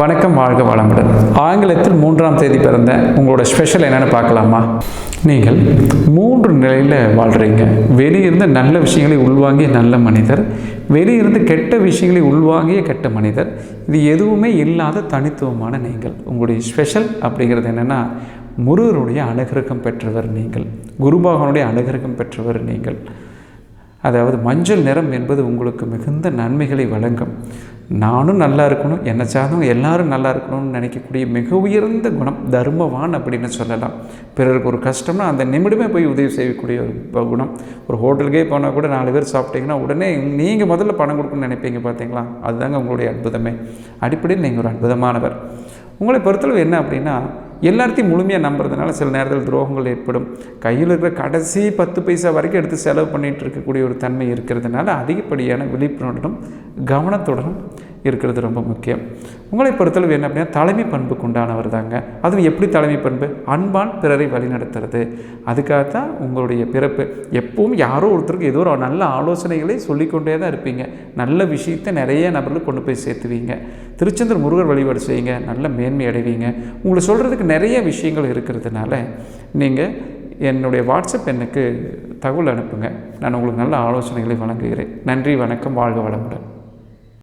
வணக்கம் வாழ்க வளமுடன். ஆங்கிலத்தில் மூன்றாம் தேதி பிறந்த உங்களோட ஸ்பெஷல் என்னென்னு பார்க்கலாமா? நீங்கள் மூன்று நிலையில் வாழ்கிறீங்க வெளியிருந்து நல்ல விஷயங்களை உள்வாங்கிய நல்ல மனிதர் வெளியிருந்து கெட்ட விஷயங்களை உள்வாங்கிய கெட்ட மனிதர். இது எதுவுமே இல்லாத தனித்துவமான நீங்கள். உங்களுடைய ஸ்பெஷல் அப்படிங்கிறது என்னென்னா முருகருடைய அனுகிரகம் பெற்றவர் நீங்கள். குருபாகனுடைய அனுகிரகம் பெற்றவர் நீங்கள். அதாவது மஞ்சள் நிறம் என்பது உங்களுக்கு மிகுந்த நன்மைகளை வழங்கும். நானும் நல்லா இருக்கணும் என்னை சார்ந்தவங்க எல்லாரும் நல்லா இருக்கணும்னு நினைக்கக்கூடிய மிக உயர்ந்த குணம் தர்மவான் அப்படின்னு சொல்லலாம். பிறருக்கு ஒரு கஷ்டம்னா அந்த நிமிடமே போய் உதவி செய்யக்கூடிய ஒரு குணம். ஒரு ஹோட்டலுக்கே போனால் கூட நாலு பேர் சாப்பிட்டீங்கன்னா உடனே நீங்கள் முதல்ல பணம் கொடுக்கணும்னு நினைப்பீங்க பார்த்தீங்களா? அதுதாங்க உங்களுடைய அற்புதமே. அடிப்படையில் நீங்கள் ஒரு அற்புதமானவர். உங்களை பொறுத்தளவு என்ன அப்படின்னா எல்லாத்தையும் முழுமையாக நம்புறதுனால சில நேரத்தில் துரோகங்கள் ஏற்படும். கையில் இருக்கிற கடைசி பத்து பைசா வரைக்கும் எடுத்து செலவு பண்ணிகிட்டு இருக்கக்கூடிய ஒரு தன்மை இருக்கிறதுனால அதிகப்படியான விழிப்புணர்வுடன் கவனத்துடனும் இருக்கிறது ரொம்ப முக்கியம். உங்களை பொறுத்தளவு என்ன அப்படின்னா தலைமை பண்புக்கு உண்டானவர் தாங்க. அதுவும் எப்படி தலைமை பண்பு? அன்பான் பிறரை வழிநடத்துறது. அதுக்காகத்தான் உங்களுடைய பிறப்பு. எப்பவும் யாரோ ஒருத்தருக்கு ஏதோ ஒரு நல்ல ஆலோசனைகளை சொல்லிக்கொண்டே தான் இருப்பீங்க. நல்ல விஷயத்தை நிறைய நபர்கள் கொண்டு போய் சேர்த்துவீங்க. திருச்செந்தூர் முருகர் வழிபாடு செய்யுங்க. நல்ல மேன்மை அடைவீங்க. உங்களை சொல்கிறதுக்கு நிறைய விஷயங்கள் இருக்கிறதுனால நீங்கள் என்னுடைய வாட்ஸ்அப் எண்ணுக்கு தகவல் அனுப்புங்க. நான் உங்களுக்கு நல்ல ஆலோசனைகளை வழங்குகிறேன். நன்றி வணக்கம். வாழ்க வளமுடன்.